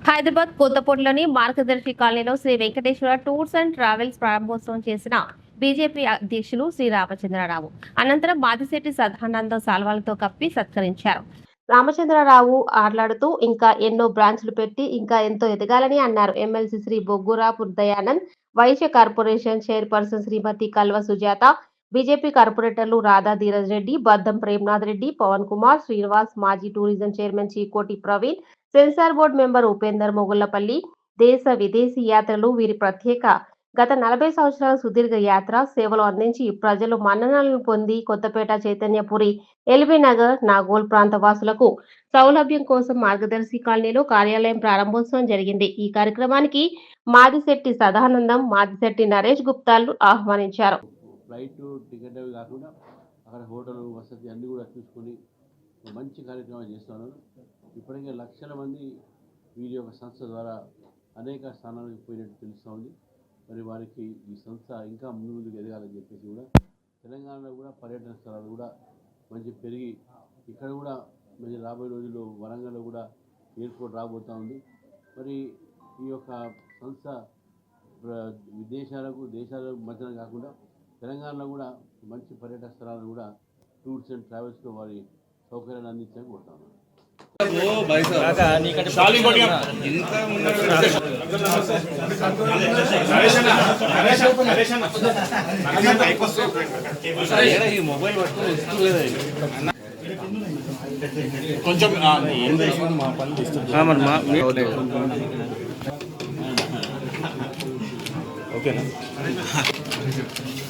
హైదరాబాద్ కొత్తపూడిలోని మార్గదర్శి కాలనీలో Sri Venkateswara tours and travels ప్రారంభోత్సవం చేసిన బీజేపీ అధ్యక్షులు శ్రీ రామచంద్రరావు. అనంతరం మాదిశెట్టి సదానంద సాల్వాలతో కప్పి సత్కరించారు. రామచంద్రరావు ఆట్లాడుతూ ఇంకా ఎన్నో బ్రాంచ్లు పెట్టి ఇంకా ఎంతో ఎదగాలని అన్నారు. MLC Shri Boggarapu Dayanand Vaishya corporation chairperson Shrimati Kalva Sujatha BJP కార్పొరేటర్లు రాధా ధీరజ్ రెడ్డి బద్దం ప్రేమ్నాథ్ రెడ్డి పవన్ కుమార్ శ్రీనివాస్ మాజీ tourism chairman Chikoti Praveen censor board member Upender Mogullapalli దేశ విదేశీ యాత్రలు వీరి ప్రత్యేక గత నలభై సంవత్సరాల సుదీర్ఘ యాత్ర సేవలు అందించి ప్రజలు మన్ననలను పొంది కొత్తపేట చైతన్యపురి ఎల్బీ నగర్ నాగోల్ ప్రాంత వాసులకు సౌలభ్యం కోసం మార్గదర్శి కాలనీలో కార్యాలయం ప్రారంభోత్సవం జరిగింది. ఈ కార్యక్రమానికి మాదిశెట్టి సదానందం మాదిశెట్టి నరేష్ గుప్తాలు ఆహ్వానించారు. ఫ్లైట్ టికెట్ అవి కాకుండా అక్కడ హోటల్ వసతి అన్నీ కూడా చూసుకొని మంచి కార్యక్రమాలు చేస్తున్నాను ఇప్పటికే లక్షల మంది వీరి యొక్క సంస్థ ద్వారా అనేక స్థానాలకు పోయినట్టు తెలుస్తూ ఉంది. మరి వారికి ఈ సంస్థ ఇంకా ముందు ముందుకు ఎదగాలని చెప్పేసి కూడా తెలంగాణలో కూడా పర్యటన స్థలాలు కూడా మంచి పెరిగి ఇక్కడ కూడా మరి రాబోయే రోజుల్లో వరంగల్లో కూడా ఎయిర్పోర్ట్ రాబోతూ ఉంది. మరి ఈ యొక్క సంస్థ విదేశాలకు దేశాలకు మధ్యన కాకుండా తెలంగాణలో కూడా మంచి పర్యాటక స్థలాలను కూడా టూర్స్ అండ్ ట్రావెల్స్లో వారి సౌకర్యాన్ని అందించడానికి కోరుతాను కొంచెం ఆ, ఆ, మరి మా మీ- ఓకేనా?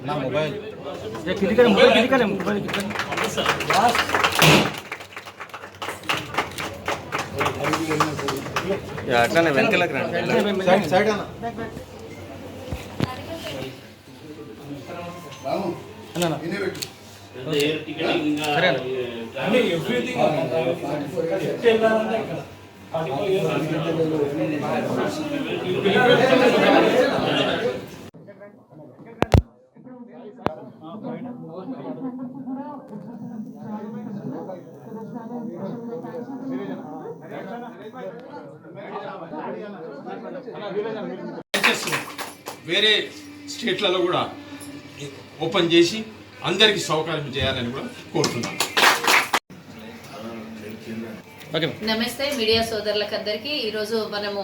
వస్తుంది నీకు. Sir sir smile look sir look sir okay okay భయ్యా మొబైల్స్ వెనకాల పెట్టి నా మొబైల్ యా, అట్లానే వెనకాలకి రండి ఎయిర్ టికెట్ ఇంకా బ్రాంచెస్ వేరే స్టేట్లలో కూడా ఓపెన్ చేసి అందరికీ సౌకర్యం చేయాలని కూడా కోరుతున్నాను నమస్తే మీడియా సోదరులకు అందరికీ ఈరోజు మనము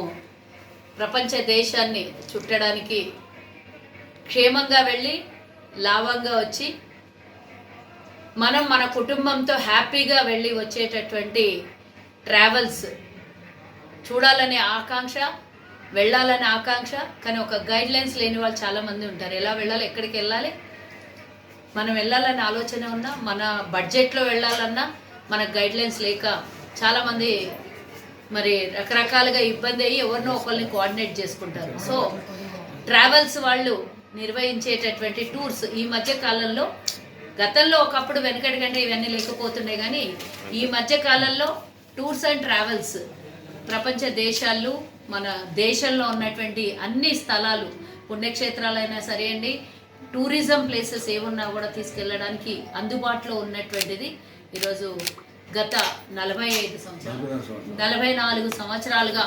ప్రపంచ దేశాన్ని చుట్టడానికి క్షేమంగా వెళ్ళి లాభంగా వచ్చి మనం మన కుటుంబంతో హ్యాపీగా వెళ్ళి వచ్చేటటువంటి ట్రావెల్స్ చూడాలనే ఆకాంక్ష వెళ్ళాలనే ఆకాంక్ష కానీ ఒక గైడ్ లైన్స్ లేని వాళ్ళు చాలామంది ఉంటారు. ఎలా వెళ్ళాలి ఎక్కడికి వెళ్ళాలి? మనం వెళ్ళాలనే ఆలోచన ఉన్నా మన బడ్జెట్లో వెళ్ళాలన్నా మనకు గైడ్ లైన్స్ లేక చాలామంది మరి రకరకాలుగా ఇబ్బంది అయ్యి ఎవరినో ఒకరిని కోఆర్డినేట్ చేసుకుంటారు. సో ట్రావెల్స్ వాళ్ళు నిర్వహించేటటువంటి టూర్స్ ఈ మధ్య కాలంలో గతంలో ఒకప్పుడు వెనకటి కంటే ఇవన్నీ లేకపోతుండే కానీ ఈ మధ్య కాలంలో టూర్స్ అండ్ ట్రావెల్స్ ప్రపంచ దేశాలు మన దేశంలో ఉన్నటువంటి అన్ని స్థలాలు పుణ్యక్షేత్రాలైనా సరే అండి టూరిజం ప్లేసెస్ ఏమున్నా కూడా తీసుకెళ్ళడానికి అందుబాటులో ఉన్నటువంటిది ఈరోజు గత నలభై ఐదు సంవత్సరాలు. నలభై నాలుగు సంవత్సరాలుగా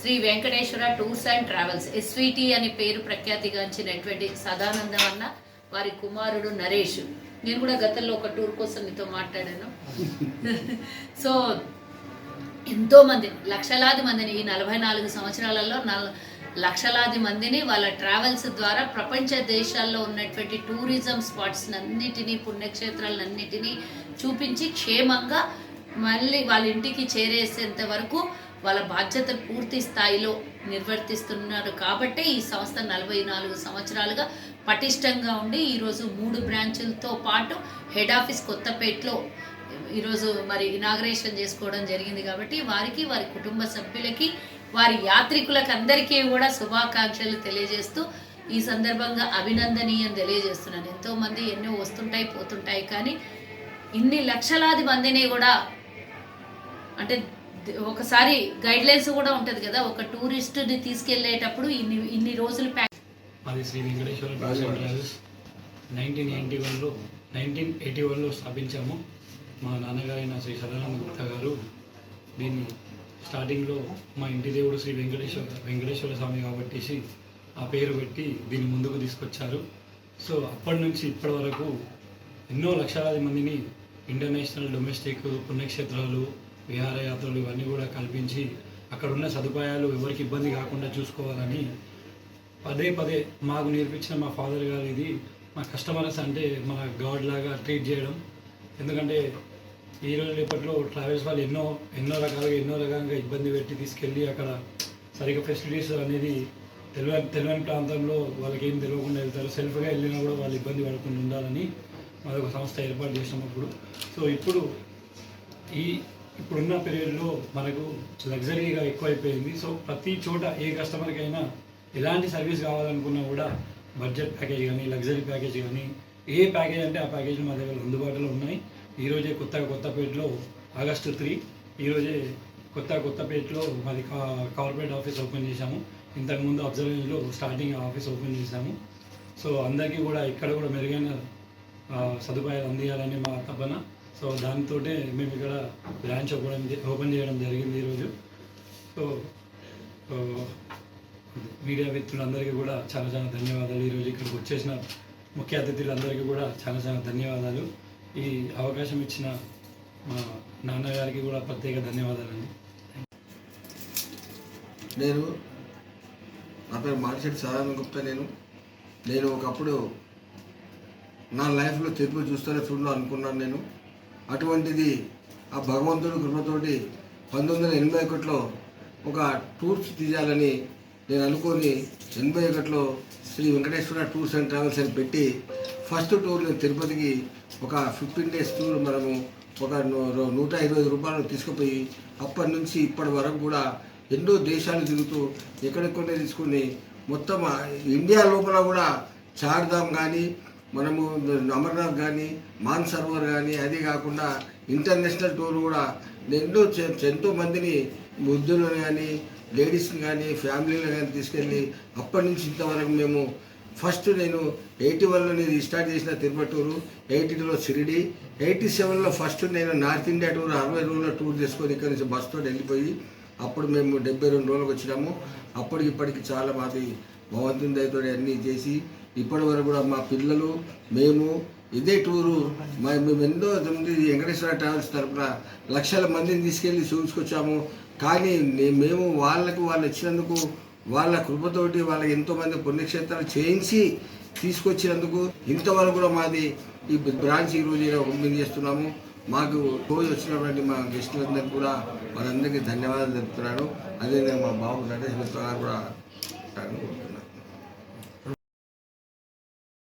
Sri Venkateswara tours and travels SVT అని పేరు ప్రఖ్యాతిగాంచినటువంటి సదానందం అన్న వారి కుమారుడు నరేష్. నేను కూడా గతంలో ఒక టూర్ కోసం మీతో మాట్లాడాను. సో ఎంతో మంది లక్షలాది మందిని ఈ నలభై నాలుగు సంవత్సరాలలో నల లక్షలాది మందిని వాళ్ళ ట్రావెల్స్ ద్వారా ప్రపంచ దేశాల్లో ఉన్నటువంటి టూరిజం స్పాట్స్ అన్నిటినీ పుణ్యక్షేత్రాలన్నిటినీ చూపించి క్షేమంగా మళ్ళీ వాళ్ళ ఇంటికి చేరేసేంత వరకు వాళ్ళ బాధ్యతలు పూర్తి స్థాయిలో నిర్వర్తిస్తున్నారు. కాబట్టి ఈ సంస్థ నలభై నాలుగు సంవత్సరాలుగా పటిష్టంగా ఉండి ఈరోజు మూడు బ్రాంచులతో పాటు హెడ్ ఆఫీస్ కొత్తపేటలో ఈరోజు మరి ఇనాగ్రేషన్ చేసుకోవడం జరిగింది కాబట్టి వారికి వారి కుటుంబ సభ్యులకి వారి యాత్రికులకు అందరికీ కూడా శుభాకాంక్షలు తెలియజేస్తూ ఈ సందర్భంగా అభినందనీయం తెలియజేస్తున్నాను. ఎంతోమంది ఎన్నో వస్తుంటాయి పోతుంటాయి కానీ ఇన్ని లక్షలాది మందిని కూడా అంటే ఒకసారి గైడ్లైన్స్ కూడా ఉంటుంది కదా ఒక టూరిస్ట్ని తీసుకెళ్ళేటప్పుడు ఇన్ని ఇన్ని రోజులు ప్యాక్ మాది Sri Venkateswara travels nineteen eighty వన్లో నైన్టీన్ ఎయిటీ వన్లో స్థాపించాము. మా నాన్నగారైన శ్రీ సదానంద గుప్తా గారు దీన్ని స్టార్టింగ్లో మా ఇంటి దేవుడు శ్రీ వెంకటేశ్వర వెంకటేశ్వర స్వామి కాబట్టి ఆ పేరు పెట్టి దీన్ని ముందుకు తీసుకొచ్చారు. సో అప్పటి నుంచి ఇప్పటి వరకు ఎన్నో లక్షలాది మందిని ఇంటర్నేషనల్ డొమెస్టిక్ పుణ్యక్షేత్రాలు విహారయాత్రలు ఇవన్నీ కూడా కల్పించి అక్కడ ఉన్న సదుపాయాలు ఎవరికి ఇబ్బంది కాకుండా చూసుకోవాలని పదే పదే మాకు నేర్పించిన మా ఫాదర్ గారు ఇది మా కస్టమర్స్ అంటే మన గాడ్ లాగా ట్రీట్ చేయడం. ఎందుకంటే ఈ రోజు రేపట్లో ట్రావెల్స్ వాళ్ళు ఎన్నో ఎన్నో రకాలుగా ఎన్నో రకాలుగా ఇబ్బంది పెట్టి తీసుకెళ్ళి అక్కడ సరిగ్గా ఫెసిలిటీస్ అనేది తెలియని తెలియని ప్రాంతంలో వాళ్ళకి ఏం తెలియకుండా వెళ్తారు. సెల్ఫ్గా వెళ్ళినా కూడా వాళ్ళు ఇబ్బంది పడకుండా ఉండాలని మరొక సంస్థ ఏర్పాటు చేసినప్పుడు సో ఇప్పుడు ఈ ఇప్పుడున్న పీరియడ్లో మనకు లగ్జరీగా ఎక్కువైపోయింది. సో ప్రతి చోట ఏ కస్టమర్కి అయినా ఎలాంటి సర్వీస్ కావాలనుకున్నా కూడా బడ్జెట్ ప్యాకేజ్ కానీ లగ్జరీ ప్యాకేజ్ కానీ ఏ ప్యాకేజ్ అంటే ఆ ప్యాకేజ్ మా దగ్గర అందుబాటులో ఉన్నాయి. ఈరోజే కొత్తగా కొత్తపేటలో ఆగస్టు త్రీ ఈరోజే కొత్త కొత్తపేటలో మాది కా- కార్పొరేట్ ఆఫీస్ ఓపెన్ చేశాము. ఇంతకుముందు అబ్జర్వేషన్లో స్టార్టింగ్ ఆఫీస్ ఓపెన్ చేశాము. సో అందరికీ కూడా ఇక్కడ కూడా మెరుగైన సదుపాయాలు అందియాలని మా తపన. సో దానితోటే మేము ఇక్కడ బ్రాంచ్ ఓపెన్ ఓపెన్ చేయడం జరిగింది ఈరోజు సో సో, మీడియా వ్యక్తులందరికీ కూడా చాలా చాలా ధన్యవాదాలు. ఈరోజు ఇక్కడికి వచ్చేసిన ముఖ్య అతిథులందరికీ కూడా చాలా చాలా ధన్యవాదాలు. ఈ అవకాశం ఇచ్చిన మా నాన్నగారికి కూడా ప్రత్యేక ధన్యవాదాలండి. నేను నా పేరు మారిశెట్టి సదానంద గుప్తా నేను. నేను ఒకప్పుడు నా లైఫ్లో తెలుపు చూస్తూనే చూడాలి అనుకున్నాను నేను. అటువంటిది ఆ భగవంతుడి కృపతోటి పంతొమ్మిది వందల ఎనభై ఒకటిలో ఒక టూర్స్ తీయాలని నేను అనుకొని ఎనభై ఒకటిలో Sri Venkateswara tours and travels అని పెట్టి ఫస్ట్ టూర్ నేను తిరుపతికి ఒక ఫిఫ్టీన్ డేస్ టూర్ మనము ఒక నూ- నూట ఇరవై రూపాయలు తీసుకుపోయి అప్పటి నుంచి ఇప్పటి వరకు కూడా ఎన్నో దేశాలు తిరుగుతూ ఎక్కడెక్కడే తీసుకుని మొత్తం ఇండియా లోపల కూడా చార్ధామ్ కానీ మనము అమర్నాథ్ కానీ మాన్ సరోవర్ కానీ అదే కాకుండా ఇంటర్నేషనల్ టూర్ కూడా ఎన్నో ఎంతో మందిని వృద్ధులను కానీ లేడీస్ని కానీ ఫ్యామిలీని కానీ తీసుకెళ్ళి అప్పటి నుంచి ఇంతవరకు మేము ఫస్ట్ నేను ఎయిటీ వన్లో నేను స్టార్ట్ చేసిన తిరుపతి టూరు ఎయిటీ టూలో షిరిడి ఎయిటీ సెవెన్లో ఫస్ట్ నేను నార్త్ ఇండియా టూర్ అరవై రోజుల టూర్ చేసుకొని ఇక్కడ నుంచి బస్తో వెళ్ళిపోయి అప్పుడు మేము డెబ్బై రెండు రోజులకు వచ్చినాము. అప్పటికి ఇప్పటికి చాలా మాది భగవంతుని దయతో అన్నీ చేసి ఇప్పటి వరకు కూడా మా పిల్లలు మేము ఇదే టూరు. మా మేము ఎన్నో తొమ్మిది వెంకటేశ్వర ట్రావెల్స్ తరపున లక్షల మందిని తీసుకెళ్ళి చూసుకొచ్చాము. కానీ మేము వాళ్ళకు వాళ్ళు ఇచ్చినందుకు వాళ్ళ కృపతోటి వాళ్ళకి ఎంతోమంది పుణ్యక్షేత్రాలు చేయించి తీసుకొచ్చినందుకు ఇంతవరకు కూడా మాది ఈ బ్రాంచ్ ఈరోజు రోజు ఓపెన్ చేస్తున్నాము. మాకు రోజు వచ్చినటువంటి మా గెస్టులందరికీ కూడా వాళ్ళందరికీ ధన్యవాదాలు తెలుపుతున్నాను. అదే మా బాబు నటేశ్వర గారు కూడా